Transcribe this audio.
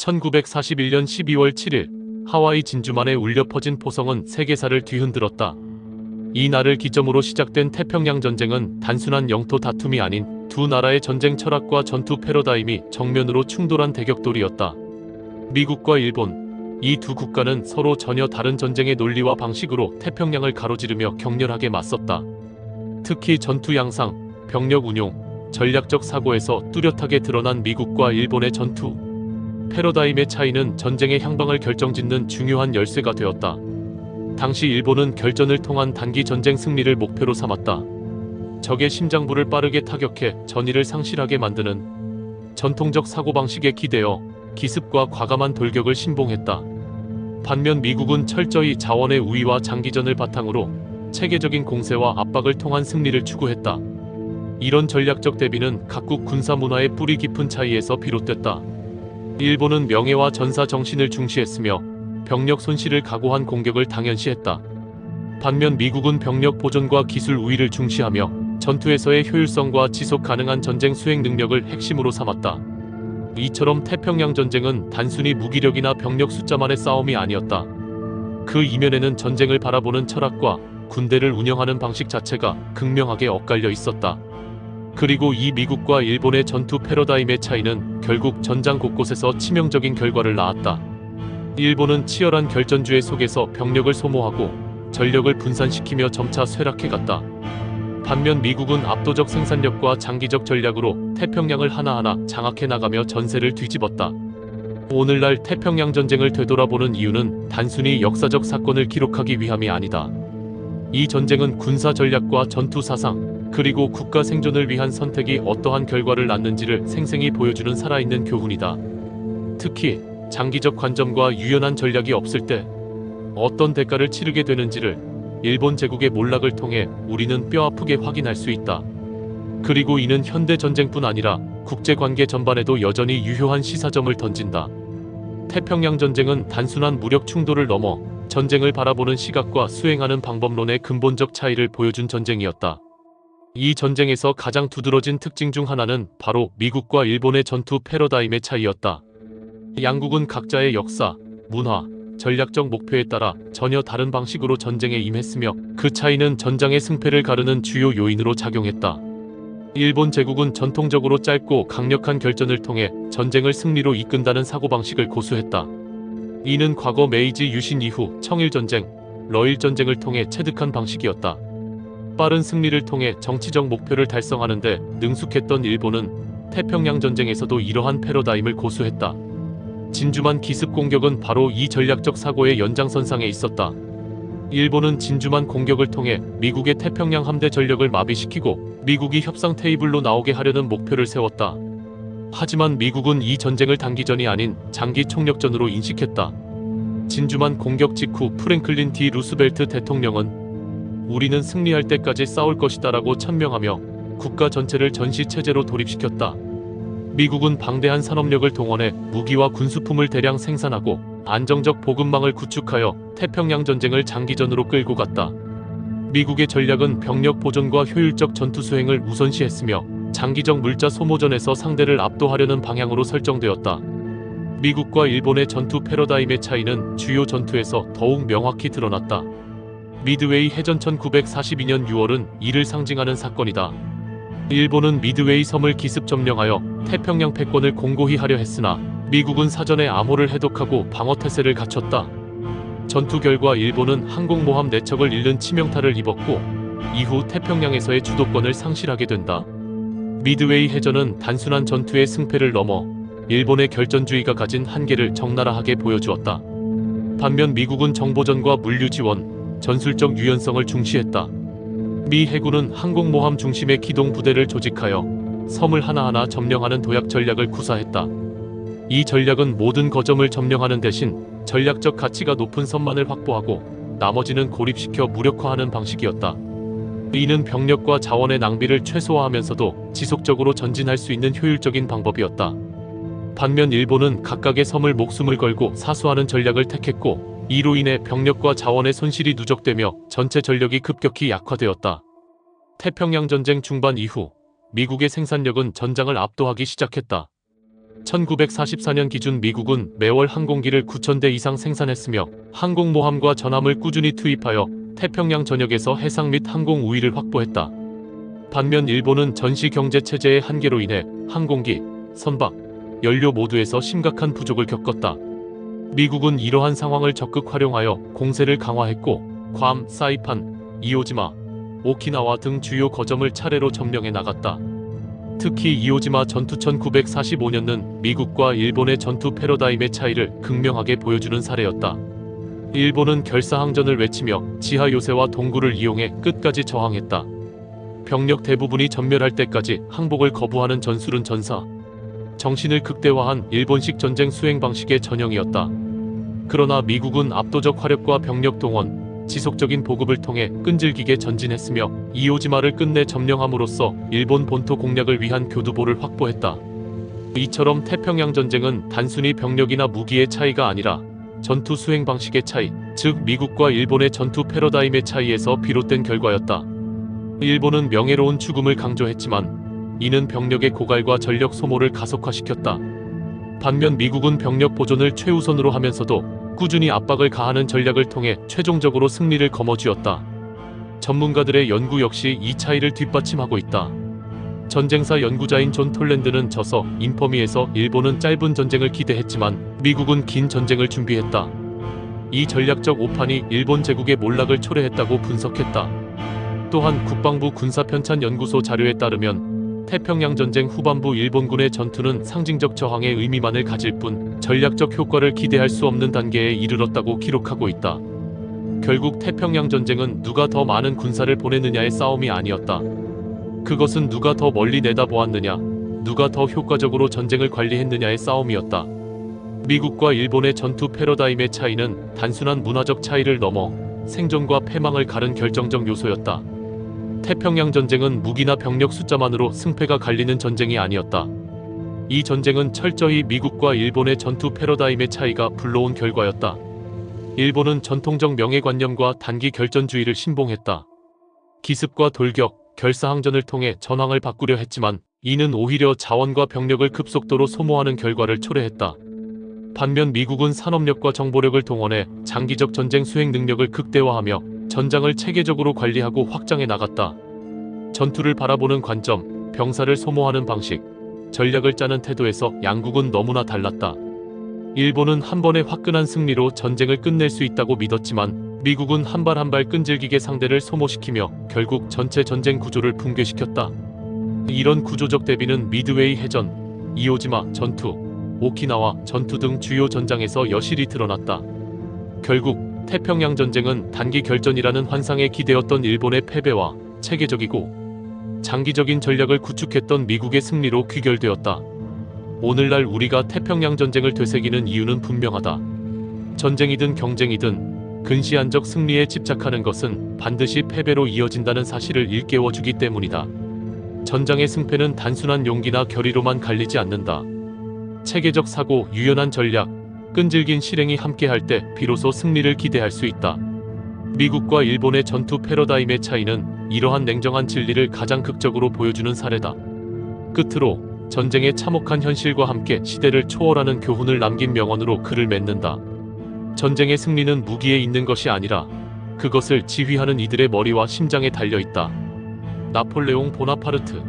1941년 12월 7일 하와이 진주만에 울려 퍼진 포성은 세계사를 뒤흔들었다. 이 날을 기점으로 시작된 태평양 전쟁은 단순한 영토 다툼이 아닌 두 나라의 전쟁 철학과 전투 패러다임이 정면으로 충돌한 대격돌이었다. 미국과 일본, 이 두 국가는 서로 전혀 다른 전쟁의 논리와 방식으로 태평양을 가로지르며 격렬하게 맞섰다. 특히 전투 양상, 병력 운용, 전략적 사고에서 뚜렷하게 드러난 미국과 일본의 전투, 패러다임의 차이는 전쟁의 향방을 결정짓는 중요한 열쇠가 되었다. 당시 일본은 결전을 통한 단기 전쟁 승리를 목표로 삼았다. 적의 심장부를 빠르게 타격해 전의를 상실하게 만드는 전통적 사고방식에 기대어 기습과 과감한 돌격을 신봉했다. 반면 미국은 철저히 자원의 우위와 장기전을 바탕으로 체계적인 공세와 압박을 통한 승리를 추구했다. 이런 전략적 대비는 각국 군사 문화의 뿌리 깊은 차이에서 비롯됐다. 일본은 명예와 전사 정신을 중시했으며 병력 손실을 각오한 공격을 당연시했다. 반면 미국은 병력 보존과 기술 우위를 중시하며 전투에서의 효율성과 지속 가능한 전쟁 수행 능력을 핵심으로 삼았다. 이처럼 태평양 전쟁은 단순히 무기력이나 병력 숫자만의 싸움이 아니었다. 그 이면에는 전쟁을 바라보는 철학과 군대를 운영하는 방식 자체가 극명하게 엇갈려 있었다. 그리고 이 미국과 일본의 전투 패러다임의 차이는 결국 전장 곳곳에서 치명적인 결과를 낳았다. 일본은 치열한 결전주의 속에서 병력을 소모하고 전력을 분산시키며 점차 쇠락해갔다. 반면 미국은 압도적 생산력과 장기적 전략으로 태평양을 하나하나 장악해 나가며 전세를 뒤집었다. 오늘날 태평양 전쟁을 되돌아보는 이유는 단순히 역사적 사건을 기록하기 위함이 아니다. 이 전쟁은 군사 전략과 전투 사상, 그리고 국가 생존을 위한 선택이 어떠한 결과를 낳는지를 생생히 보여주는 살아있는 교훈이다. 특히 장기적 관점과 유연한 전략이 없을 때 어떤 대가를 치르게 되는지를 일본 제국의 몰락을 통해 우리는 뼈아프게 확인할 수 있다. 그리고 이는 현대 전쟁뿐 아니라 국제 관계 전반에도 여전히 유효한 시사점을 던진다. 태평양 전쟁은 단순한 무력 충돌을 넘어 전쟁을 바라보는 시각과 수행하는 방법론의 근본적 차이를 보여준 전쟁이었다. 이 전쟁에서 가장 두드러진 특징 중 하나는 바로 미국과 일본의 전투 패러다임의 차이였다. 양국은 각자의 역사, 문화, 전략적 목표에 따라 전혀 다른 방식으로 전쟁에 임했으며 그 차이는 전장의 승패를 가르는 주요 요인으로 작용했다. 일본 제국은 전통적으로 짧고 강력한 결전을 통해 전쟁을 승리로 이끈다는 사고방식을 고수했다. 이는 과거 메이지 유신 이후 청일전쟁, 러일전쟁을 통해 체득한 방식이었다. 빠른 승리를 통해 정치적 목표를 달성하는 데 능숙했던 일본은 태평양 전쟁에서도 이러한 패러다임을 고수했다. 진주만 기습 공격은 바로 이 전략적 사고의 연장선상에 있었다. 일본은 진주만 공격을 통해 미국의 태평양 함대 전력을 마비시키고 미국이 협상 테이블로 나오게 하려는 목표를 세웠다. 하지만 미국은 이 전쟁을 단기전이 아닌 장기 총력전으로 인식했다. 진주만 공격 직후 프랭클린 디 루스벨트 대통령은 우리는 승리할 때까지 싸울 것이다라고 천명하며 국가 전체를 전시 체제로 돌입시켰다. 미국은 방대한 산업력을 동원해 무기와 군수품을 대량 생산하고 안정적 보급망을 구축하여 태평양 전쟁을 장기전으로 끌고 갔다. 미국의 전략은 병력 보존과 효율적 전투 수행을 우선시했으며 장기적 물자 소모전에서 상대를 압도하려는 방향으로 설정되었다. 미국과 일본의 전투 패러다임의 차이는 주요 전투에서 더욱 명확히 드러났다. 미드웨이 해전 1942년 6월은 이를 상징하는 사건이다. 일본은 미드웨이 섬을 기습 점령하여 태평양 패권을 공고히 하려 했으나 미국은 사전에 암호를 해독하고 방어 태세를 갖췄다. 전투 결과 일본은 항공모함 4척을 잃는 치명타를 입었고 이후 태평양에서의 주도권을 상실하게 된다. 미드웨이 해전은 단순한 전투의 승패를 넘어 일본의 결전주의가 가진 한계를 적나라하게 보여주었다. 반면 미국은 정보전과 물류 지원, 전술적 유연성을 중시했다. 미 해군은 항공모함 중심의 기동 부대를 조직하여 섬을 하나하나 점령하는 도약 전략을 구사했다. 이 전략은 모든 거점을 점령하는 대신 전략적 가치가 높은 섬만을 확보하고 나머지는 고립시켜 무력화하는 방식이었다. 이는 병력과 자원의 낭비를 최소화하면서도 지속적으로 전진할 수 있는 효율적인 방법이었다. 반면 일본은 각각의 섬을 목숨을 걸고 사수하는 전략을 택했고 이로 인해 병력과 자원의 손실이 누적되며 전체 전력이 급격히 약화되었다. 태평양 전쟁 중반 이후 미국의 생산력은 전장을 압도하기 시작했다. 1944년 기준 미국은 매월 항공기를 9,000대 이상 생산했으며 항공모함과 전함을 꾸준히 투입하여 태평양 전역에서 해상 및 항공 우위를 확보했다. 반면 일본은 전시 경제 체제의 한계로 인해 항공기, 선박, 연료 모두에서 심각한 부족을 겪었다. 미국은 이러한 상황을 적극 활용하여 공세를 강화했고 괌, 사이판, 이오지마, 오키나와 등 주요 거점을 차례로 점령해 나갔다. 특히 이오지마 전투 1945년은 미국과 일본의 전투 패러다임의 차이를 극명하게 보여주는 사례였다. 일본은 결사항전을 외치며 지하 요새와 동굴을 이용해 끝까지 저항했다. 병력 대부분이 전멸할 때까지 항복을 거부하는 전술은 전사, 정신을 극대화한 일본식 전쟁 수행 방식의 전형이었다. 그러나 미국은 압도적 화력과 병력 동원, 지속적인 보급을 통해 끈질기게 전진했으며 이오지마를 끝내 점령함으로써 일본 본토 공략을 위한 교두보를 확보했다. 이처럼 태평양 전쟁은 단순히 병력이나 무기의 차이가 아니라 전투 수행 방식의 차이, 즉 미국과 일본의 전투 패러다임의 차이에서 비롯된 결과였다. 일본은 명예로운 죽음을 강조했지만 이는 병력의 고갈과 전력 소모를 가속화시켰다. 반면 미국은 병력 보존을 최우선으로 하면서도 꾸준히 압박을 가하는 전략을 통해 최종적으로 승리를 거머쥐었다. 전문가들의 연구 역시 이 차이를 뒷받침하고 있다. 전쟁사 연구자인 존 톨랜드는 저서 인퍼미에서 일본은 짧은 전쟁을 기대했지만 미국은 긴 전쟁을 준비했다. 이 전략적 오판이 일본 제국의 몰락을 초래했다고 분석했다. 또한 국방부 군사편찬 연구소 자료에 따르면 태평양 전쟁 후반부 일본군의 전투는 상징적 저항의 의미만을 가질 뿐 전략적 효과를 기대할 수 없는 단계에 이르렀다고 기록하고 있다. 결국 태평양 전쟁은 누가 더 많은 군사를 보내느냐의 싸움이 아니었다. 그것은 누가 더 멀리 내다보았느냐, 누가 더 효과적으로 전쟁을 관리했느냐의 싸움이었다. 미국과 일본의 전투 패러다임의 차이는 단순한 문화적 차이를 넘어 생존과 패망을 가른 결정적 요소였다. 태평양 전쟁은 무기나 병력 숫자만으로 승패가 갈리는 전쟁이 아니었다. 이 전쟁은 철저히 미국과 일본의 전투 패러다임의 차이가 불러온 결과였다. 일본은 전통적 명예관념과 단기 결전주의를 신봉했다. 기습과 돌격, 결사항전을 통해 전황을 바꾸려 했지만 이는 오히려 자원과 병력을 급속도로 소모하는 결과를 초래했다. 반면 미국은 산업력과 정보력을 동원해 장기적 전쟁 수행 능력을 극대화하며 전장을 체계적으로 관리하고 확장해 나갔다. 전투를 바라보는 관점, 병사를 소모하는 방식, 전략을 짜는 태도에서 양국은 너무나 달랐다. 일본은 한 번의 화끈한 승리로 전쟁을 끝낼 수 있다고 믿었지만 미국은 한 발 한 발 끈질기게 상대를 소모시키며 결국 전체 전쟁 구조를 붕괴시켰다. 이런 구조적 대비는 미드웨이 해전, 이오지마 전투, 오키나와 전투 등 주요 전장에서 여실히 드러났다. 결국 태평양 전쟁은 단기 결전이라는 환상에 기대었던 일본의 패배와 체계적이고 장기적인 전략을 구축했던 미국의 승리로 귀결되었다. 오늘날 우리가 태평양 전쟁을 되새기는 이유는 분명하다. 전쟁이든 경쟁이든 근시안적 승리에 집착하는 것은 반드시 패배로 이어진다는 사실을 일깨워주기 때문이다. 전장의 승패는 단순한 용기나 결의로만 갈리지 않는다. 체계적 사고, 유연한 전략, 끈질긴 실행이 함께할 때 비로소 승리를 기대할 수 있다. 미국과 일본의 전투 패러다임의 차이는 이러한 냉정한 진리를 가장 극적으로 보여주는 사례다. 끝으로 전쟁의 참혹한 현실과 함께 시대를 초월하는 교훈을 남긴 명언으로 글을 맺는다. 전쟁의 승리는 무기에 있는 것이 아니라 그것을 지휘하는 이들의 머리와 심장에 달려 있다. 나폴레옹 보나파르트